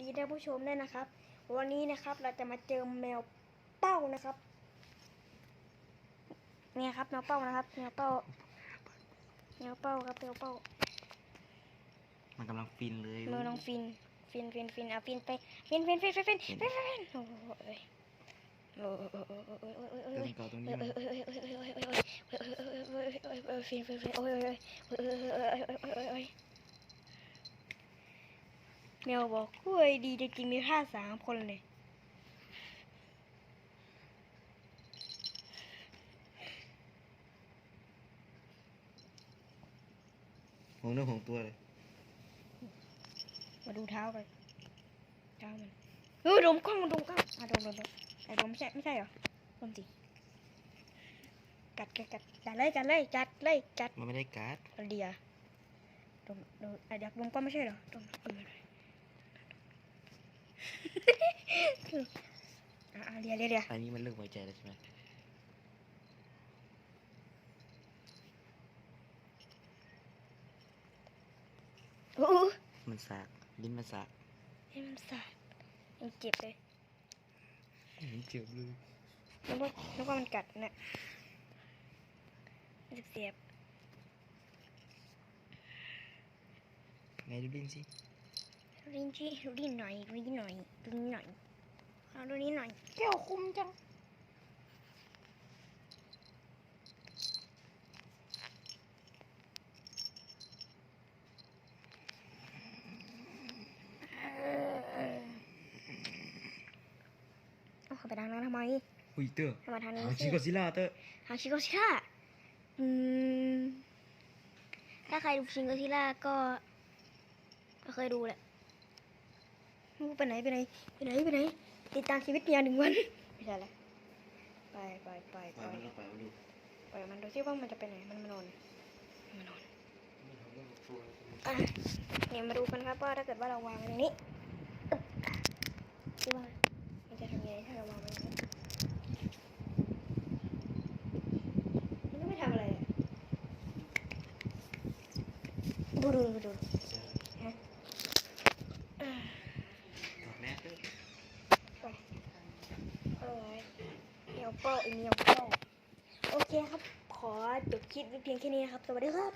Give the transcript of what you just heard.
ดีท่านผู้ชมด้วยนะครับ วันนี้นะครับเราจะมาเจอแมวเป้านะครับเนี่ยครับแมวเป้านะครับแมวเป้าแมวเป้าครับแมวเป้า มันกำลังฟินเลยมือน้องฟิน ฟินฟินฟินเอาฟินไปฟินฟินฟินฟินฟินฟินฟินฟินโอ้โหเอ้ยโอ้โหโอ้โหโอ้โหโอ้โหโอ้โหเริ่มเก่าตรงนี้เอ้ยมันเอ้ยเอ้ยเอ้ยเอ้ยเอ้ยเอ้ยเอ้ยเอ้ยเอ้ยเอ้ยเอ้ยเอ้ยเอ้ยเอ้ยเอ้ยฟินฟินฟินโอ้ยโอ้ยโอ้ยโอ้ยโอ้ยโอ้ยโอ้ยโอ้ยโอ้ย แมวบอกคุยดีจริงๆมีท่าสามคนเลยห่วงเนื้อห่วงตัวเลย มาดูเท้าเลยเท้ามันเออดมกล้องดมกล้องอะดมดมดมไอ้ดมไม่ใช่ไม่ใช่เหรอดมสิกัดกัดกัดจัดเลยจัดเลยจัดเลยจัดมันไม่ได้การ์ดเดียดมดมไอ้ดักดมก็ไม่ใช่เหรอดมเออ อะอะเดียเดียเดียอันนี้มันเรื่องไว้ใจแล้วใช่ไหมโอ้โหมันสากลิ้นมันสากให้มันสาดยังเจ็บเลยมันเจ็บเลยนึกว่านึกว่ามันกัดนะรู้สึกเสียบไงดูลิ้นสิลิ้นที่ลิ้นหน่อยลิ้นหน่อยลิ้นหน่อย เอาดูลิ้นหน่อยเจ้าคุมจัง เอาเข้าไปทางนั้นทำไมหุยเตอร์เอามาทางนี้หางสิชิโกซิล่าเตอร์หางชิโกซิล่าอืม ถ้าใครดูชิงโกซิล่าก็ ก็เคยดูแหละไม่รู้ไปไหนไปไหนไปไหนไปไหน ติดตามชีวิตเมียหนึ่งวัน ไม่ใช่ละไปไปไปปไปล่อยมันลงไปมาดูปล่อยมันดูซิว่ามันจะไปไหน มันมานอนมันมานอนอะเนี่ยมาดูกันครับว่าถ้าเกิดว่าเราวางไว้ตรงนี้อึ๊บอะคิดว่ามันจะทำยังไงถ้าเราวางไว้ตรงนี้มันก็ไม่ทำอะไรอะดูดูดูดูฮะอะ ถอดแมสเตอร์ เออเนี ยวเป้อีเนียวเป้โอเคครับ ขอจบคลิปไว้เพียงแค่นี้นะครับ สวัสดีครับ